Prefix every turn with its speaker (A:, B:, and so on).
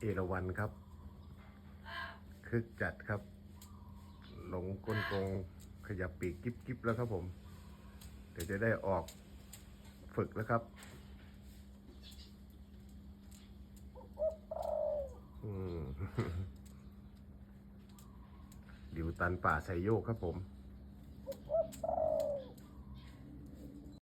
A: เอราวันครับ คึกจัดครับ หลงก้นกงขยับปีกกิ๊บกิ๊บแล้วครับผม เดี๋ยวจะได้ออกฝึกแล้วครับ อืมดิวตันป่าไซโยกครับผม